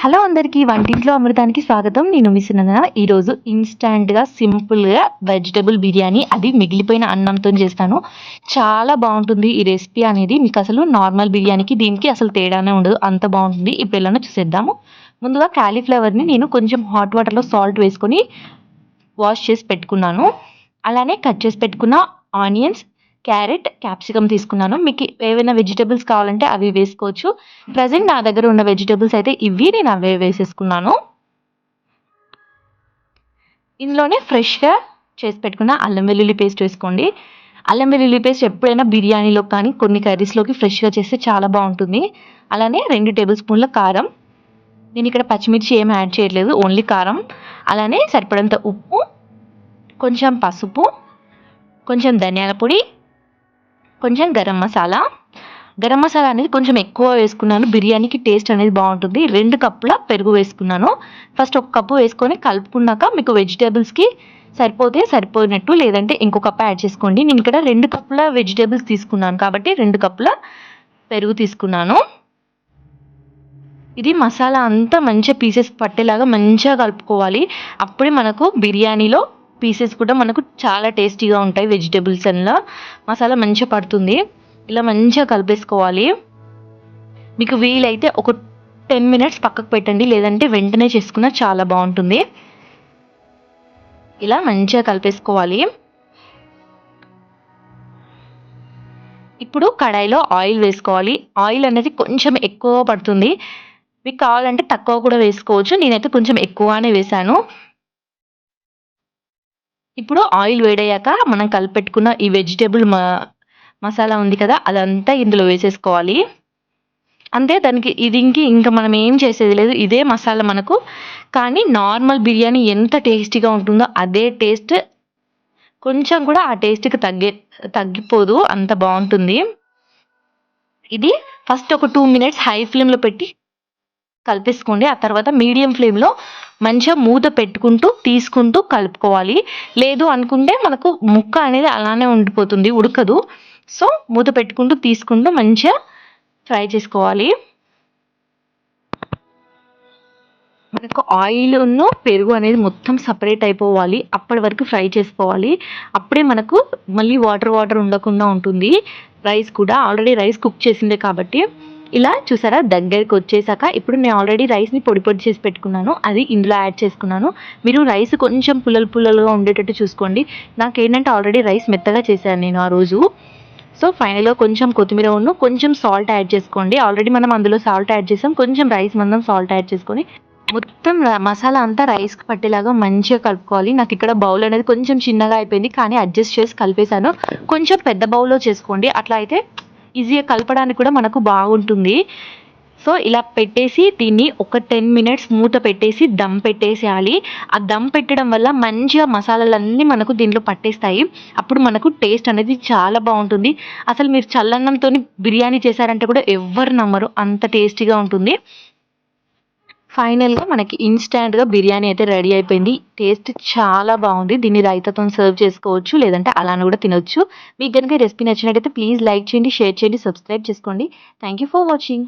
Hello అందరికీ వంటింట్లో అమృతానికి స్వాగతం. నేను మిశ్రన ఈరోజు ఇన్స్టాంట్గా సింపుల్గా వెజిటబుల్ బిర్యానీ అది మిగిలిపోయిన అన్నంతో చేస్తాను. చాలా బాగుంటుంది ఈ రెసిపీ అనేది. మీకు అసలు నార్మల్ బిర్యానీకి దీనికి అసలు తేడానే ఉండదు. అంత బాగుంటుంది. ఇప్పుడు ఎలా చూసేద్దాము. ముందుగా క్యాలీఫ్లవర్ని నేను కొంచెం హాట్ వాటర్లో సాల్ట్ వేసుకొని వాష్ చేసి పెట్టుకున్నాను. అలానే కట్ చేసి పెట్టుకున్న ఆనియన్స్ క్యారెట్ క్యాప్సికమ్ తీసుకున్నాను. మీకు ఏవైనా వెజిటేబుల్స్ కావాలంటే అవి వేసుకోవచ్చు. ప్రజెంట్ నా దగ్గర ఉన్న వెజిటేబుల్స్ అయితే ఇవి నేను అవే వేసేసుకున్నాను. ఇందులోనే ఫ్రెష్గా చేసి పెట్టుకున్న అల్లం వెల్లుల్లి పేస్ట్ వేసుకోండి. అల్లం వెల్లుల్లి పేస్ట్ ఎప్పుడైనా బిర్యానీలో కానీ కొన్ని కర్రీస్లోకి ఫ్రెష్గా చేస్తే చాలా బాగుంటుంది. అలానే రెండు టేబుల్ స్పూన్ల కారం. నేను ఇక్కడ పచ్చిమిర్చి ఏం యాడ్ చేయట్లేదు ఓన్లీ కారం. అలానే సరిపడంత ఉప్పు కొంచెం పసుపు కొంచెం ధనియాల పొడి కొంచెం గరం మసాలా. గరం మసాలా అనేది కొంచెం ఎక్కువ వేసుకున్నాను. బిర్యానీకి టేస్ట్ అనేది బాగుంటుంది. రెండు కప్పుల పెరుగు వేసుకున్నాను. ఫస్ట్ ఒక కప్పు వేసుకొని కలుపుకున్నాక మీకు వెజిటేబుల్స్కి సరిపోతే సరిపోయినట్టు లేదంటే ఇంకో కప్ యాడ్ చేసుకోండి. నేను ఇక్కడ రెండు కప్పుల వెజిటేబుల్స్ తీసుకున్నాను కాబట్టి రెండు కప్పుల పెరుగు తీసుకున్నాను. ఇది మసాలా అంతా మంచిగా పీసెస్ పట్టేలాగా మంచిగా కలుపుకోవాలి. అప్పుడే మనకు బిర్యానీలో పీసెస్ కూడా మనకు చాలా టేస్టీగా ఉంటాయి వెజిటేబుల్స్ అలా మసాలా మంచిగా పడుతుంది. ఇలా మంచిగా కలిపేసుకోవాలి. మీకు వీలైతే ఒక టెన్ మినిట్స్ పక్కకు పెట్టండి. లేదంటే వెంటనే చేసుకున్న చాలా బాగుంటుంది. ఇలా మంచిగా కలిపేసుకోవాలి. ఇప్పుడు కడాయిలో ఆయిల్ వేసుకోవాలి. ఆయిల్ అనేది కొంచెం ఎక్కువ పడుతుంది. మీకు కావాలంటే తక్కువ కూడా వేసుకోవచ్చు. నేనైతే కొంచెం ఎక్కువనే వేసాను ఇప్పుడు ఆయిల్ వేడయ్యాక మనం కలిపెట్టుకున్న ఈ వెజిటేబుల్ మసాలా ఉంది కదా అదంతా ఇందులో వేసేసుకోవాలి. అంతే దానికి ఇది ఇంక ఇంకా మనం ఏం చేసేది లేదు ఇదే మసాలా మనకు. కానీ నార్మల్ బిర్యానీ ఎంత టేస్టీగా ఉంటుందో అదే టేస్ట్ కొంచెం కూడా ఆ టేస్ట్కి తగ్గే తగ్గిపోదు అంత బాగుంటుంది. ఇది ఫస్ట్ ఒక టూ మినిట్స్ హై ఫ్లేమ్లో పెట్టి కలిపేసుకోండి. ఆ తర్వాత మీడియం ఫ్లేమ్లో మంచిగా మూత పెట్టుకుంటూ తీసుకుంటూ కలుపుకోవాలి. లేదు అనుకుంటే మనకు ముక్క అనేది అలానే ఉండిపోతుంది ఉడకదు. సో మూత పెట్టుకుంటూ తీసుకుంటూ మంచిగా ఫ్రై చేసుకోవాలి. మనకు ఆయిల్ను పెరుగు అనేది మొత్తం సపరేట్ అయిపోవాలి. అప్పటి వరకు ఫ్రై చేసుకోవాలి. అప్పుడే మనకు మళ్ళీ వాటర్ వాటర్ ఉండకుండా ఉంటుంది. రైస్ కూడా ఆల్రెడీ రైస్ కుక్ చేసిందే కాబట్టి. ఇలా చూసారా దగ్గరికి వచ్చేసాక ఇప్పుడు నేను ఆల్రెడీ రైస్ని పొడి పొడి చేసి పెట్టుకున్నాను. అది ఇందులో యాడ్ చేసుకున్నాను. మీరు రైస్ కొంచెం పుల్లలు పుల్లలుగా ఉండేటట్టు చూసుకోండి. నాకు ఏంటంటే ఆల్రెడీ రైస్ మెత్తగా చేశాను నేను ఆ రోజు. సో ఫైనల్గా కొంచెం కొత్తిమీర ఉన్న కొంచెం సాల్ట్ యాడ్ చేసుకోండి. ఆల్రెడీ మనం అందులో సాల్ట్ యాడ్ చేసాం. కొంచెం రైస్ మందం సాల్ట్ యాడ్ చేసుకొని మొత్తం మసాలా అంతా రైస్కి పట్టేలాగా మంచిగా కలుపుకోవాలి. నాకు ఇక్కడ బౌల్ అనేది కొంచెం చిన్నగా అయిపోయింది కానీ అడ్జస్ట్ చేసి కలిపేశాను. కొంచెం పెద్ద బౌల్లో చేసుకోండి. అట్లా అయితే ఈజీగా కలపడానికి కూడా మనకు బాగుంటుంది. సో ఇలా పెట్టేసి దీన్ని ఒక టెన్ మినిట్స్ మూత పెట్టేసి దమ్ పెట్టేసేయాలి. ఆ దమ్ పెట్టడం వల్ల మంచిగా మసాలాలన్నీ మనకు దీంట్లో పట్టేస్తాయి. అప్పుడు మనకు టేస్ట్ అనేది చాలా బాగుంటుంది. అసలు మీరు చల్లన్నంతో బిర్యానీ చేశారంటే కూడా ఎవ్వరు నమ్మరు. అంత టేస్టీగా ఉంటుంది. ఫైనల్గా మనకి ఇన్స్టాంట్గా బిర్యానీ అయితే రెడీ అయిపోయింది. టేస్ట్ చాలా బాగుంది. దీన్ని రైతాతో సర్వ్ చేసుకోవచ్చు లేదంటే అలానే కూడా తినొచ్చు. మీకు కనుక రెసిపీ నచ్చినట్టయితే ప్లీజ్ లైక్ చేయండి షేర్ చేయండి సబ్స్క్రైబ్ చేసుకోండి. Thank you for watching.